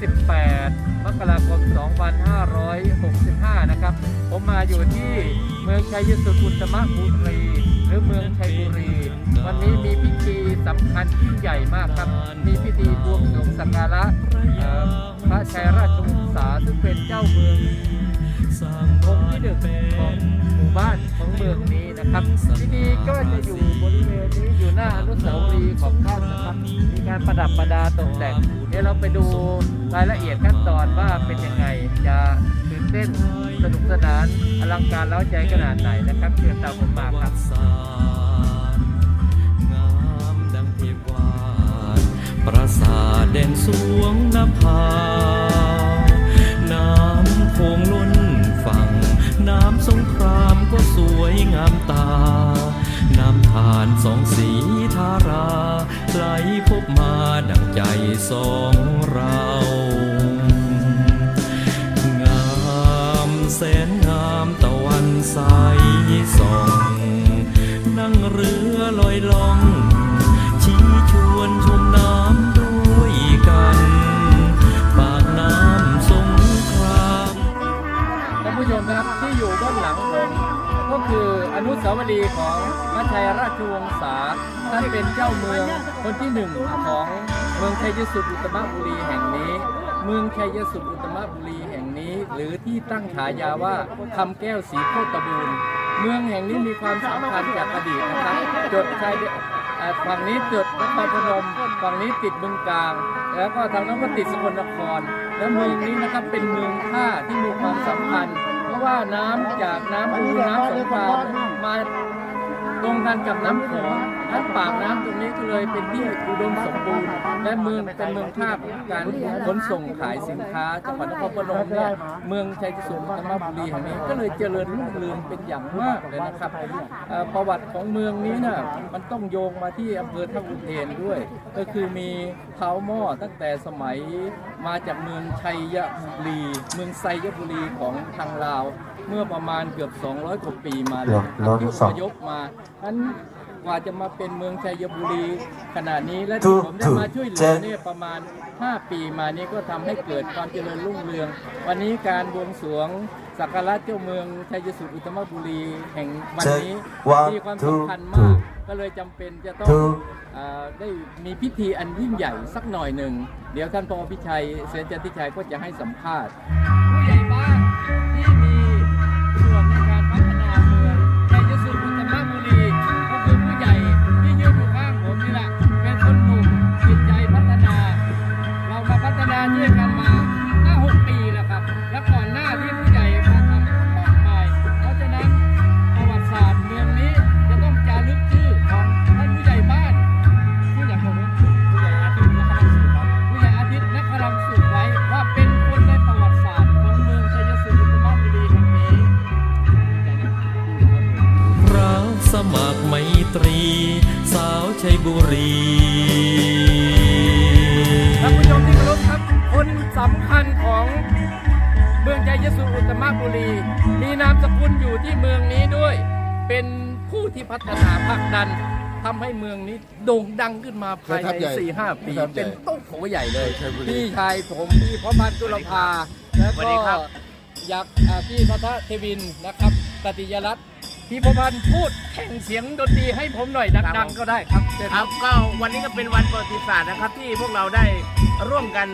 18 มกราคม 2565 นะครับ ผมมาอยู่ที่เมืองชัยสุขุลสมบุรีหรือเมืองชัยบุรี วันนี้มีพิธีสำคัญที่ใหญ่มากครับ มีพิธีบวงสรวงสักการะพระชัยราชวงศ์ษาซึ่งเป็นเจ้าเมืององค์ที่หนึ่งของหมู่บ้านของเมืองนี้ นะครับพิธีก็จะอยู่บริเวณนี้อยู่หน้าอนุสาวรีย์ของท่านนะครับ มีการประดับประดาตกแต่งเดี๋ยวเราไปดูรายละเอียดขั้นตอนว่าเป็นยังไงจะตื่นเต้นสนุกสนานอลังการเล้าใจขนาดไหนนะครับเชิญตามผมมาครับปราสาทเด่นสวงนภา น้ำโขงล้นฝั่งน้ำสงครามก็ส วยงามตา น้ำทานสองสีทาราไหลพบมาดังใจสองเรา งามแสนงามตะวันใสส่อง นั่งเรือลอยล่อง ก็คืออนุสาวรีย์ของพระชัยราชวงศาท่านเป็นเจ้าเมืองคนที่หนึ่งของเมืองชัยสุอุตมบุรีแห่งนี้ เมืองชัยสุอุตมบุรีแห่งนี้ หรือที่ตั้งฉายาว่าคำแก้วสีโคตบูรณ์เมืองแห่งนี้มีความสำคัญจากอดีตนะครับจดชายฝั่งนี้จดนครพนมฝั่งนี้ติดบึงกาฬแล้วก็ทางนั้นก็ติดสกลนคร แล้วเมืองนี้นะครับเป็นเมืองท่าที่มีความสำคัญ ว่าน้ำจากน้ำอูน้ำสงครามมา ตรงกันกับน้ำโขงนั้นปากน้ำตรงนี้ก็เลยเป็นที่อุดมสมบูรณ์ และเมืองเป็นเมืองท่าการขนส่งขายสินค้าจังหวัดนครพนมเนี่ยเมืองชัยสุนทรบุรีแห่งนี้ก็เลยเจริญรุ่งเรืองเป็นอย่างมากเลยนะครับประวัติของเมืองนี้น่ะมันต้องโยงมาที่อำเภอท่าอุเทนด้วย ก็คือมีเท้าหม้อตั้งแต่สมัยมาจากเมืองชัยบุรี เมืองไซยบุรีของทางลาว เมื่อประมาณเกือบ 200กว่าปีมาแล้วนะครับที่อพยพมานั้นกว่าจะมาเป็นเมืองชัยบุรีขนาดนี้และที่ผมได้มาช่วยเหลือเนี่ยประมาณ 5 ปีมานี้ก็ทำให้เกิดความเจริญรุ่งเรือง วันนี้การบวงสรวงสักการะเจ้าเมืองชัยสุอุตมบุรีแห่งวันนี้มีความสำคัญมากก็เลยจำเป็นจะต้องเอ่อได้มีพิธีอันยิ่งใหญ่สักหน่อยหนึ่ง เดี๋ยวท่านพอพิชัยเสนจันทิชัยก็จะให้สัมภาษณ์ ตรี สาวชัยบุรีท่านผู้ชมที่เคารพครับคนสำคัญของเมืองชัยสุอุตมบุรี มีนามสกุลอยู่ที่เมืองนี้ด้วย เป็นผู้ที่พัฒนาผลักดันทำให้เมืองนี้โด่งดังขึ้นมาภายประทับในใหญ่สี่ห้าปีประทับใหญ่เป็นโต๊ะโถใหญ่เลยชัยบุรีพี่ชายผมพี่พ่อพันธุ์ตุลภาแล้วก็อยากอ่าพี่พัทเทวินนะครับ ปฏิยรัตน์ พี่พ่อพันธุ์พูดแข่งเสียงดนตรีให้ผมหน่อยดังๆก็ได้ครับเชิญคครัรับบก็วันนี้ก็เป็นวันประวัติศาสตร์นะครับที่พวกเราได้ร่วมกัน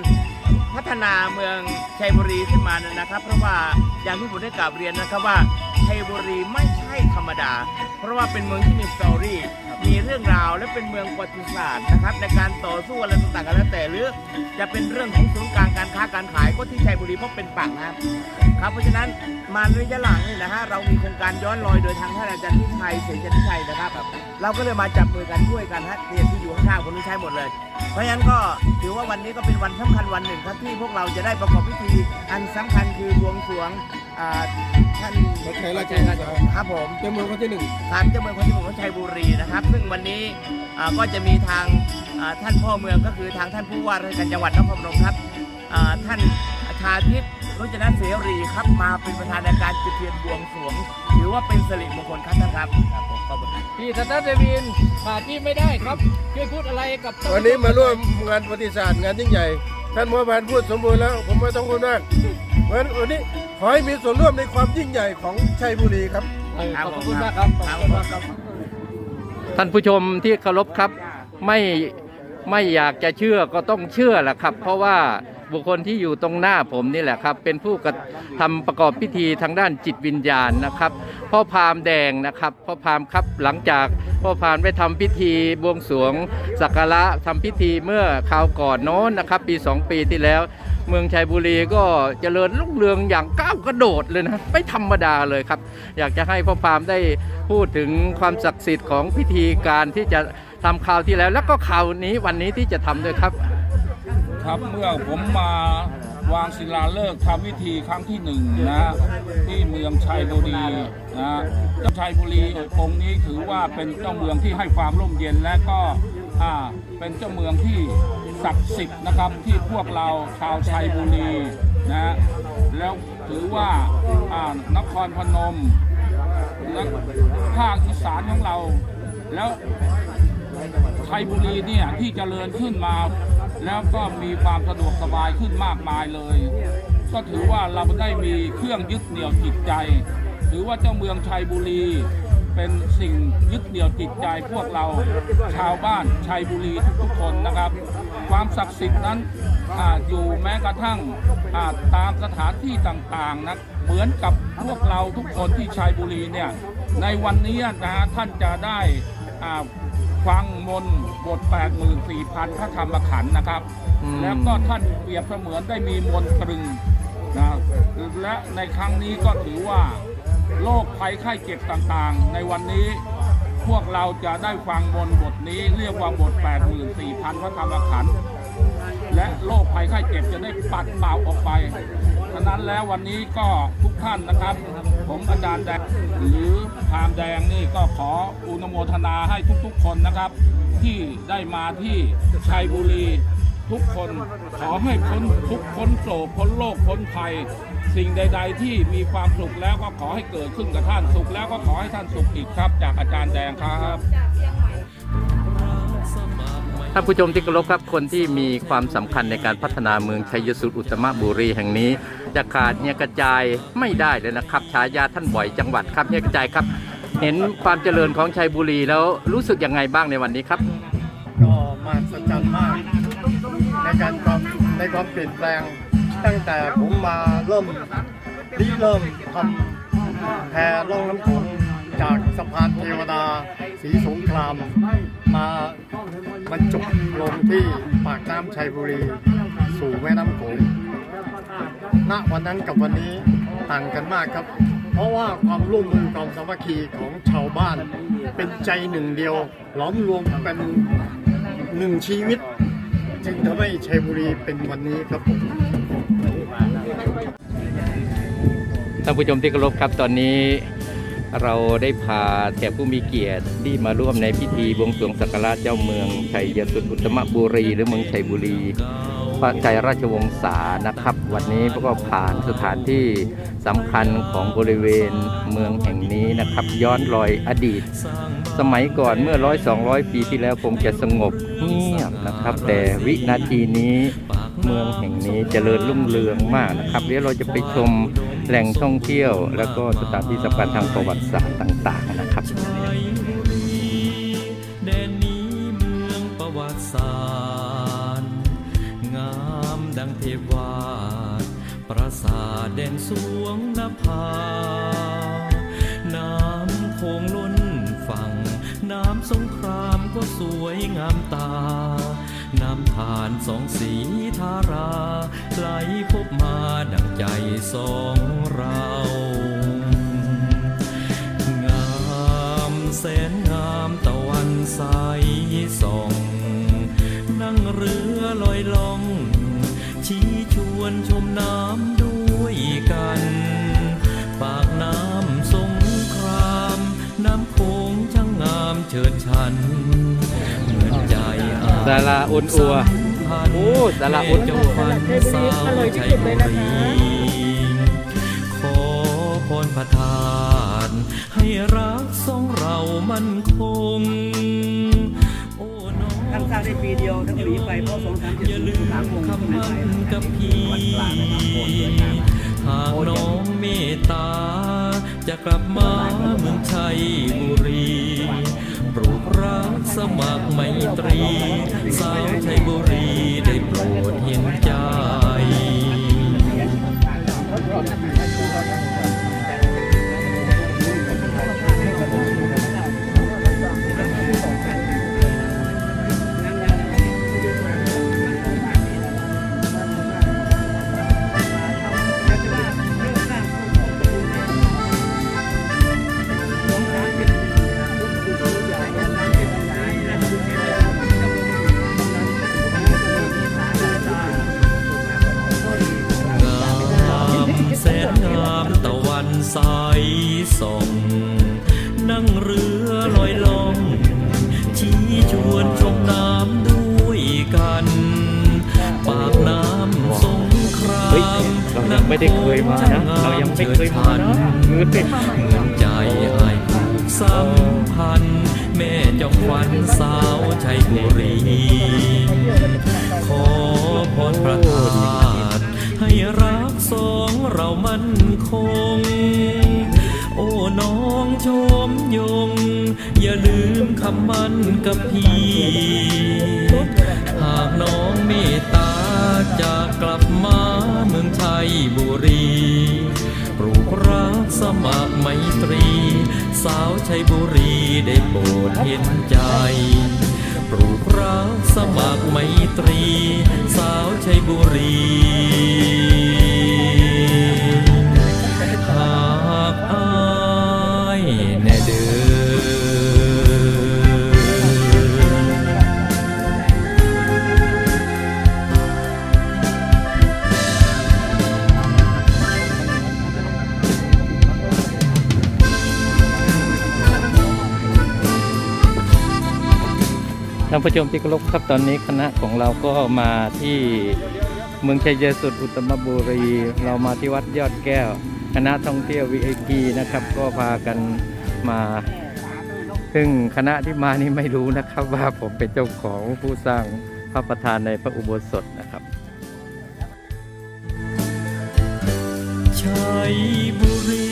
พัฒนาเมืองชัยบุรีขึ้นมานะครับ เพราะว่าอย่างที่ผมได้กราบเรียนนะครับว่าชัยบุรีไม่ใช่ธรรมดาเพ ราะว่าเป็นเมืองที่มีสตอรี่มีเรื่องราวและเป็นเมืองประวัติศาสตร์นะครับ ในการต่อสู้อะไรต่างๆกันแล้วแต่หรือจะเป็นเรื่องของศูนย์กลางการค้าการขายก็ที่ชัยบุรีเพราะเป็นปากน้ำครับเพราะฉะนั้นมาระยะหลังนี่นะฮะเรามีโครงการย้อนรอยโดยทางท่านอาจารย์ทิชัยเสรีจันทิชัยนะครับ เราก็เลยมาจับมือกันช่วยกันฮะเรียนที่อยู่ข้างๆผมนี่ใช้หมดเลย เพราะฉะนั้นก็ถือว่าวันนี้ก็เป็นวันสำคัญวันหนึ่งครับที่พวกเราจะได้ประกอบพิธีอันสำคัญคือบวงสรวง อ่าท่านพระชัยราชวงศ์ครับผมเจ้าเมืองคนที่หนึ่งทางเจ้าเมืองคนที่หนึ่งของชัยบุรีนะครับ ซึ่งวันนี้อ่าก็จะมีทางอ่าท่านพ่อเมืองก็คือทางท่านผู้ว่าราชการจังหวัดนครพนมครับอ่าท่านชาทิตรุจนะเสรีครับมาเป็นประธานในการจุดเทียนบวงสรวงถือว่าเป็นสิริมงคลครับท่านครับครับผมขอบคุณครับพี่ทัตเทวินขาดที่ไม่ได้ครับช่วยพูดอะไรกับท่วันนี้มาร่วมงานประวัติศาสตร์งานยิ่งใหญ่ ท่านมอพันธ์พูดสมบูรณ์แล้ว ผมไม่ต้องพูดมาก เพราะฉะนั้นวันนี้ขอให้มีส่วนร่วมในความยิ่งใหญ่ของชัยบุรีครับ ขอบคุณมากครับขอบคุณมากครับ ท่านผู้ชมที่เคารพครับไม่ไม่อยากจะเชื่อก็ต้องเชื่อแหละครับ เพราะว่าบุคคลที่อยู่ตรงหน้าผมนี่แหละครับ เป็นผู้กระทำประกอบพิธีทางด้านจิตวิญญาณนะครับพ่อพราหมณ์แดงนะครับพ่อพราหมณ์ครับหลังจากพ่อพราหมณ์ไปทำพิธีบวงสรวงสักการะทำพิธีเมื่อคราวก่อนโน้นนะครับ ปี 2 ปีที่แล้ว เมืองชัยบุรีก็เจริญรุ่งเรืองอย่างก้าวกระโดดเลยนะไม่ธรรมดาเลยครับ อยากจะให้พ่อพามได้พูดถึงความศักดิ์สิทธิ์ของพิธีการที่จะทำคราวที่แล้ว แล้วก็คราวนี้วันนี้ที่จะทำด้วยครับ ครับเมื่อผมมาวางศิลาฤกษ์ทำพิธีครั้งที่หนึ่งนะที่เมืองชัยบุรีนะเจ้าชัยบุรีองค์นี้ถือว่าเป็นเจ้าเมืองที่ให้ความร่มเย็นและก็อ่าเป็นเจ้าเมืองที่ ศักดิ์สิทธิ์นะครับที่พวกเราชาวชัยบุรีนะแล้วถือว่าอ่านครพนมและภาคอีสานของเรา แล้วชัยบุรีเนี่ยที่เจริญขึ้นมา แล้วก็มีความสะดวกสบายขึ้นมากมายเลย ก็ถือว่าเราได้มีเครื่องยึดเหนี่ยวจิตใจ ถือว่าเจ้าเมืองชัยบุรีเป็นสิ่งยึดเหนี่ยวจิตใจพวกเราชาวบ้านชัยบุรีทุกๆคนนะครับ ความศักดิ์สิทธิ์นั้นอาอยู่แม้กระทั่งอ่าตามสถานที่ต่างๆนะเหมือนกับพวกเราทุกคนที่ชัยบุรีเนี่ยในวันนี้นะฮะท่านจะได้อ่าฟังมนต์บท 84,000พระธรรมขันธ์นะครับอืมแล้วก็ท่านเปรียบเสมือนได้มีมนต์ตรึงนะและในครั้งนี้ก็ถือว่าโรคภัยไข้เจ็บต่างๆ ในวันนี้ พวกเราจะได้ฟังมนบทนี้เรียกว่าบท 84,000 พระธรรมขันธ์และโรคภัยไข้เจ็บจะได้ปัดเป่าออกไป ฉะนั้นแล้ววันนี้ก็ทุกท่านนะครับ ผมอาจารย์แดงหรือพามแดงนี่ก็ขออนุโมทนาให้ทุกๆ คนนะครับ ที่ได้มาที่ชัยบุรีทุกคนขอให้พ้นทุกพ้นโศกพ้นโรคพ้นภัย สิ่งใด ๆ ที่มีความสุขแล้วก็ขอให้เกิดขึ้นกับท่านสุขแล้วก็ขอให้ท่านสุขอีกครับ จากอาจารย์แดงครับท่านผู้ชมที่เคารพครับคนที่มีความสำคัญในการพัฒนาเมืองชัยสุทอุตตมบุรีแห่งนี้ จะขาดเนี่ยกระจายไม่ได้เลยนะครับฉายาท่านบ่อยจังหวัดครับเนี่ยกระจายครับ เห็นความเจริญของชัยบุรีแล้วรู้สึกยังไงบ้างในวันนี้ครับก็มหัศจรรย์มากในการความในความเปลี่ยนแปลง ตั้งแต่ผมมาเริ่มริเริ่มทำแพล่องน้ำโขงจากสะพานเทวดาสีสงคราม มาบรรจบลงที่ปากน้ำชัยบุรี สู่แม่น้ำโขงณวันนั้นกับวันนี้ต่างกันมากครับ เพราะว่าความร่วมมือความสามัคคีของชาวบ้าน เป็นใจหนึ่งเดียว หลอมรวมเป็นหนึ่งชีวิต จึงทำให้ชัยบุรีเป็นวันนี้ครับผมท่านผู้ชมที่เคารพครับตอนนี้เราได้พาแขกผู้มีเกียรติที่มาร่วมในพิธีบวงสรวงสักการะเจ้าเมืองชัยสุทอุตตมบุรี หรือเมืองชัยบุรี พระชัยราชวงศานะครับ วันนี้พวกก็ผ่านสถานที่สำคัญของบริเวณเมืองแห่งนี้นะครับ ย้อนรอยอดีต สมัยก่อนเมื่อร้อยสองร้อยปีที่แล้วคงจะสงบเงี ยบนะครับ แต่วินาทีนี้เมืองแห่งนี้จเจริญรุ่งเรืองมากนะครับเดี๋ยวเราจะไปชมแหล่งท่องเที่ยว แล้วก็สถานที่สำคัญทางประวัติศาสตร์ต่าง ๆ นะครับแดนนี้เมืองประวัติศาสตร์งามดังเทวาดปราสาทแดนสวงนภา น้ำโคงล้นฝั่ง น้ำสงครามก็สวย น้ำทานสองสีทาราไหลพบมาดังใจสองเรา งามแสนงามตะวันใสส่อง นั่งเรือลอยล่อง ชี้ชวนชมน้ำด้วยกัน ปากน้ำสงคราม น้ำโขงช่างงามเฉิดชัน อาดาราอุนอัวโอ้ดาราอุ่นเจ้าฟันสาวชัยบุรีขอพรประทานให้รักสองเรามั่นคงท่านสร้างได้ปีเดียวท่านหนีไปเพราะสงครามเจ็ดอย่สิลืบสามองค์คำไม่มั่ไปนกับพี่วัดกลางนะครับโบสถ์สวยงามหากน้องเมตตาจะกลับมาเมืองชัยบุรี ปลูกรักสมัครไมตรี สาวชัยบุรีได้โปรดเห็นใจ ไม่ได้เคยมานะ เรายังไม่เคยมานะเหมือนใจอายผูกสัมพันธ์แม่จอมขวัญสาวชัยบุรี ขอพรประทานให้รักสองเรามั่นคง โอ้น้องชมยง อย่าลืมคำมั่นกับพี่ากน้องเมตตาจะกลับมาเมืองไทยบุรีปลูกรักสมัครไมตรี สาวชัยบุรีได้โปรดเห็นใจปลูกรักสมัครไมตรี สาวชัยบุรี ผู้ชมที่เคารพครับตอนนี้คณะของเราก็มาที่เมืองชัยสุดอุตมบุรี เรามาที่วัดยอดแก้ว คณะท่องเที่ยว VIP นะครับ ก็พากันมา ซึ่งคณะที่มานี่ไม่รู้นะครับ ว่าผมเป็นเจ้าของผู้สร้างพระประธานในพระอุโบสถนะครับชัยบุรี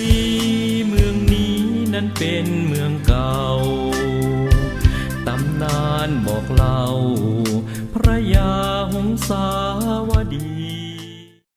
เมืองนี้นั้นเป็นเมืองเก่า ตำนานบอกเล่า พระยาหงสาวดี